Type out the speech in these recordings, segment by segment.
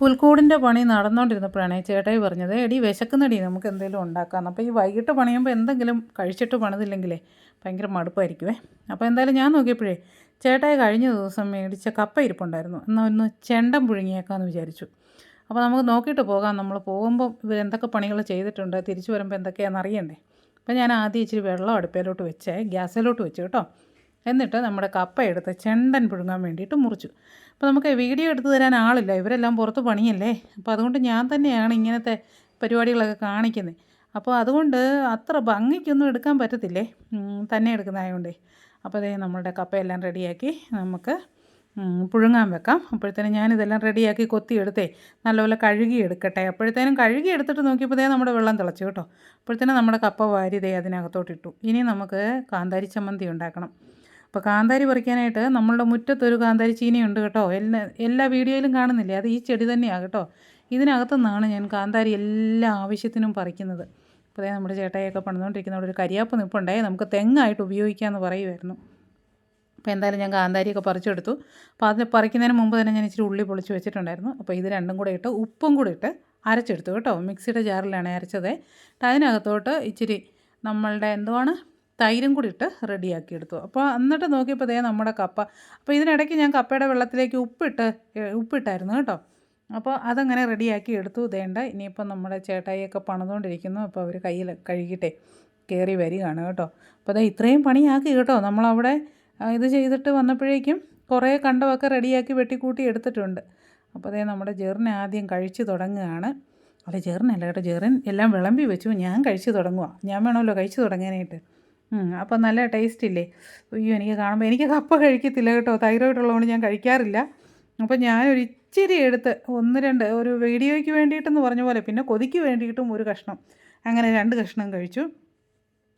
പുൽക്കൂടിന്റെ പണി നടന്നുകൊണ്ടിരുന്നപ്പോഴാണ് ചേട്ടായി പറഞ്ഞത് എടി വിശക്കുന്നടി നമുക്ക് എന്തെങ്കിലും ഉണ്ടാക്കാം അപ്പോൾ ഈ വൈകിട്ട് പണിയുമ്പോൾ എന്തെങ്കിലും കഴിച്ചിട്ട് പണിതില്ലെങ്കിലേ ഭയങ്കര മടുപ്പായിരിക്കുമേ അപ്പോൾ എന്തായാലും ഞാൻ നോക്കിയപ്പോഴേ ചേട്ടായി കഴിഞ്ഞ ദിവസം മേടിച്ച കപ്പ ഇരിപ്പുണ്ടായിരുന്നു. എന്നാൽ ഒന്ന് ചെണ്ടം പുഴുങ്ങിയേക്കാമെന്ന് വിചാരിച്ചു. അപ്പോൾ നമുക്ക് നോക്കിയിട്ട് പോകാം. നമ്മൾ പോകുമ്പോൾ ഇവർ എന്തൊക്കെ പണികൾ ചെയ്തിട്ടുണ്ട് തിരിച്ചു വരുമ്പോൾ എന്തൊക്കെയാണെന്ന് അറിയണ്ടേ. അപ്പോൾ ഞാൻ ആദ്യം ഇച്ചിരി വെള്ളം അടുപ്പയിലോട്ട് വെച്ചേ ഗ്യാസിലോട്ട് വെച്ചു കേട്ടോ. എന്നിട്ട് നമ്മുടെ കപ്പ എടുത്ത് ചെണ്ടൻ പുഴുങ്ങാൻ വേണ്ടിയിട്ട് മുറിച്ചു. അപ്പോൾ നമുക്ക് വീഡിയോ എടുത്തു തരാൻ ആളില്ല. ഇവരെല്ലാം പുറത്ത് പണിയല്ലേ? അപ്പോൾ അതുകൊണ്ട് ഞാൻ തന്നെയാണ് ഇങ്ങനത്തെ പരിപാടികളൊക്കെ കാണിക്കുന്നത് അപ്പോൾ അതുകൊണ്ട് അത്ര ഭംഗിക്കൊന്നും എടുക്കാൻ പറ്റത്തില്ലേ? തന്നെ എടുക്കുന്നതായതുകൊണ്ടേ അപ്പോൾ അതേ നമ്മളുടെ കപ്പയെല്ലാം റെഡിയാക്കി നമുക്ക് പുഴുങ്ങാൻ വെക്കാം. അപ്പോഴത്തേനും ഞാനിതെല്ലാം റെഡിയാക്കി കൊത്തിയെടുത്തേ നല്ലപോലെ കഴുകി എടുക്കട്ടെ. അപ്പോഴത്തേനും കഴുകി എടുത്തിട്ട് നോക്കിയപ്പോൾ ദേ നമ്മുടെ വെള്ളം തിളച്ചു കേട്ടോ. അപ്പോഴത്തേനും നമ്മുടെ കപ്പ വാരിതേ അതിനകത്തോട്ടിട്ടു ഇനി നമുക്ക് കാന്താരി ചമ്മന്തി ഉണ്ടാക്കണം. അപ്പോൾ കാന്താരി പറിക്കാനായിട്ട് നമ്മളുടെ മുറ്റത്തൊരു കാന്താരി ചീനിയുണ്ട് കേട്ടോ. എല്ലാ എല്ലാ വീഡിയോയിലും കാണുന്നില്ലേ? അത് ഈ ചെടി തന്നെയാണ് കേട്ടോ. ഇതിനകത്തു നിന്നാണ് ഞാൻ കാന്താരി എല്ലാ ആവശ്യത്തിനും പറിക്കുന്നത്. ഇപ്പോഴേ നമ്മുടെ ചേട്ടായിയൊക്കെ പണിതുകൊണ്ടിരിക്കുന്ന അവിടെ ഒരു കരിയാപ്പ് നിപ്പുണ്ടായി നമുക്ക് തെങ്ങായിട്ട് ഉപയോഗിക്കാമെന്ന് പറയുമായിരുന്നു അപ്പോൾ എന്തായാലും ഞാൻ കാന്താരിയൊക്കെ പറിച്ചെടുത്തു. അപ്പോൾ അതിന് പറിക്കുന്നതിന് മുമ്പ് തന്നെ ഞാൻ ഇച്ചിരി ഉള്ളി പൊളിച്ച് വെച്ചിട്ടുണ്ടായിരുന്നു. അപ്പോൾ ഇത് രണ്ടും കൂടെ ഇട്ട് ഉപ്പും കൂടി ഇട്ട് അരച്ചെടുത്തു കേട്ടോ. മിക്സിയുടെ ജാറിലാണ് അരച്ചത്. അതിനകത്തോട്ട് ഇച്ചിരി നമ്മളുടെ എന്തുവാണ്? തൈരും കൂടി ഇട്ട് റെഡിയാക്കി എടുത്തു. അപ്പോൾ എന്നിട്ട് നോക്കിയപ്പോൾ ദേ നമ്മുടെ കപ്പ. അപ്പോൾ ഇതിനിടയ്ക്ക് ഞാൻ കപ്പയുടെ വെള്ളത്തിലേക്ക് ഉപ്പിട്ട് ഉപ്പിട്ടായിരുന്നു കേട്ടോ. അപ്പോൾ അതങ്ങനെ റെഡിയാക്കി എടുത്തു. ഇതേണ്ട ഇനിയിപ്പോൾ നമ്മുടെ ചേട്ടായിയൊക്കെ പണിതുകൊണ്ടിരിക്കുന്നു അപ്പോൾ അവർ കയ്യിൽ കഴുകിട്ടെ കയറി വരികയാണ് കേട്ടോ. അപ്പോൾ അതാ ഇത്രയും പണിയാക്കി കേട്ടോ. നമ്മളവിടെ ഇത് ചെയ്തിട്ട് വന്നപ്പോഴേക്കും കുറേ കണ്ടമൊക്കെ റെഡിയാക്കി വെട്ടിക്കൂട്ടി എടുത്തിട്ടുണ്ട്. അപ്പോൾ അതേ നമ്മുടെ ജെറിനെ ആദ്യം കഴിച്ചു തുടങ്ങുകയാണ്. അല്ല ജെറിനല്ല കേട്ടോ ജെറിൻ എല്ലാം വിളമ്പി വെച്ചു. ഞാൻ കഴിച്ചു തുടങ്ങുക ഞാൻ വേണമല്ലോ കഴിച്ചു തുടങ്ങാനായിട്ട്. അപ്പോൾ നല്ല ടേസ്റ്റ് ഇല്ലേ? അയ്യോ എനിക്ക് കാണുമ്പോൾ എനിക്ക് കപ്പ കഴിക്കത്തില്ല കേട്ടോ. തൈറോയിഡ് ഉള്ളതുകൊണ്ട് ഞാൻ കഴിക്കാറില്ല. അപ്പോൾ ഞാനൊരു ഇച്ചിരി എടുത്ത് ഒന്ന് രണ്ട് ഒരു വീഡിയോയ്ക്ക് വേണ്ടിയിട്ടെന്ന് പറഞ്ഞ പോലെ പിന്നെ കൊതിക്ക് വേണ്ടിയിട്ടും ഒരു കഷ്ണം. അങ്ങനെ രണ്ട് കഷ്ണം കഴിച്ചു.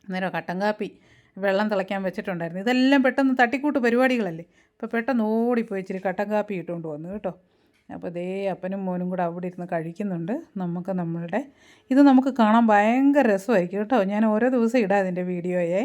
അന്നേരം കട്ടൻ കാപ്പി വെള്ളം തിളയ്ക്കാൻ വെച്ചിട്ടുണ്ടായിരുന്നു. ഇതെല്ലാം പെട്ടെന്ന് തട്ടിക്കൂട്ട് പരിപാടികളല്ലേ? അപ്പോൾ പെട്ടെന്ന് ഓടിപ്പോയി ഇച്ചിരി കട്ടൻ കാപ്പി ഇട്ടുകൊണ്ട് വന്നു കേട്ടോ. അപ്പോൾ ദേ അപ്പനും മോനും കൂടെ അവിടെ ഇരുന്ന് കഴിക്കുന്നുണ്ട്. നമുക്ക് നമ്മളുടെ ഇത് നമുക്ക് കാണാൻ ഭയങ്കര രസമായിരിക്കും കേട്ടോ. ഞാൻ ഓരോ ദിവസം ഇടാം അതിന്റെ വീഡിയോയെ.